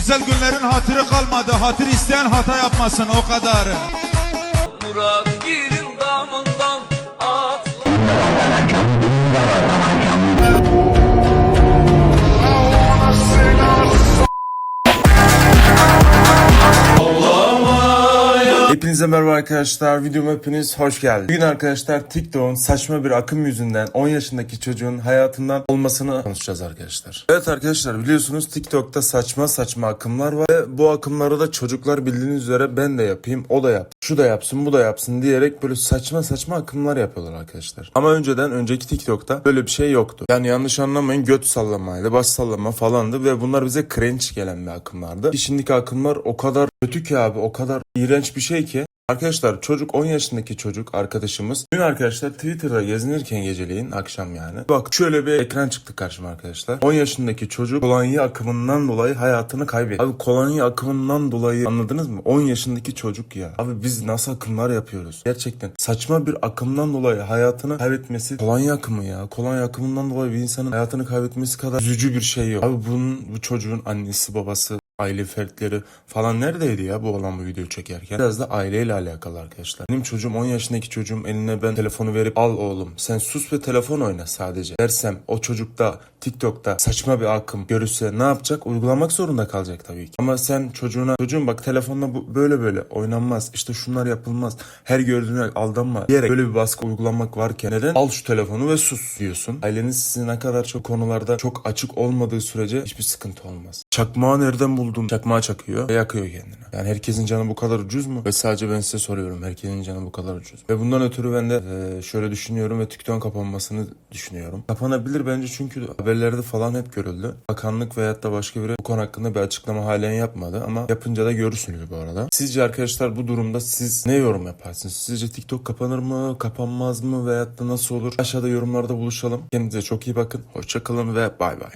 Güzel günlerin hatırı kalmadı. Hatır isteyen hata yapmasın o kadar. Murat Hepinize merhaba arkadaşlar. Videoma hepiniz hoş geldiniz. Bugün arkadaşlar TikTok'un saçma bir akım yüzünden 10 yaşındaki çocuğun hayatından olmasını konuşacağız arkadaşlar. Evet arkadaşlar biliyorsunuz TikTok'ta saçma saçma akımlar var ve bu akımları da çocuklar bildiğiniz üzere ben de yapayım, o da yap, şu da yapsın, bu da yapsın diyerek böyle saçma saçma akımlar yapıyorlar arkadaşlar. Ama önceden önceki TikTok'ta böyle bir şey yoktu. Yani yanlış anlamayın göt sallamaydı, baş sallama falandı ve bunlar bize cringe gelen bir akımlardı. Şimdiki akımlar o kadar kötü ki abi, o kadar iğrenç bir şey ki Arkadaşlar çocuk 10 yaşındaki çocuk arkadaşımız dün arkadaşlar Twitter'da gezinirken geceleyin akşam yani. Bak şöyle bir ekran çıktı karşıma arkadaşlar. 10 yaşındaki çocuk kolonya akımından dolayı hayatını kaybetti. Abi kolonya akımından dolayı anladınız mı? 10 yaşındaki çocuk ya. Abi biz nasıl akımlar yapıyoruz? Gerçekten saçma bir akımdan dolayı hayatını kaybetmesi kolonya akımı ya. Kolonya akımından dolayı bir insanın hayatını kaybetmesi kadar üzücü bir şey yok. Abi bunun bu çocuğun annesi babası aile fertleri falan neredeydi ya bu olan bu videoyu çekerken? Biraz da aileyle alakalı arkadaşlar. Benim çocuğum 10 yaşındaki çocuğum eline ben telefonu verip al oğlum sen sus ve telefon oyna sadece. Dersem o çocukta TikTok'ta saçma bir akım görürse ne yapacak? Uygulamak zorunda kalacak tabii ki. Ama sen çocuğuna çocuğum bak telefonla bu böyle böyle oynanmaz. işte şunlar yapılmaz. Her gördüğüne aldanma diyerek böyle bir baskı uygulamak varken neden? Al şu telefonu ve sus diyorsun. Aileniz size ne kadar çok konularda çok açık olmadığı sürece hiçbir sıkıntı olmaz. Çakmağı nereden buldun? Çakmağı çakıyor ve yakıyor kendini. Yani herkesin canı bu kadar ucuz mu? Ve sadece ben size soruyorum. Herkesin canı bu kadar ucuz. Ve bundan ötürü ben de e, şöyle düşünüyorum ve TikTok'un kapanmasını düşünüyorum. Kapanabilir bence çünkü haberlerde falan hep görüldü. Bakanlık veyahut da başka biri bu konu hakkında bir açıklama halen yapmadı ama yapınca da görürsünüz bu arada. Sizce arkadaşlar bu durumda siz ne yorum yaparsınız? Sizce TikTok kapanır mı? Kapanmaz mı? Veyahut da nasıl olur? Aşağıda yorumlarda buluşalım. Kendinize çok iyi bakın. Hoşçakalın ve bay bay.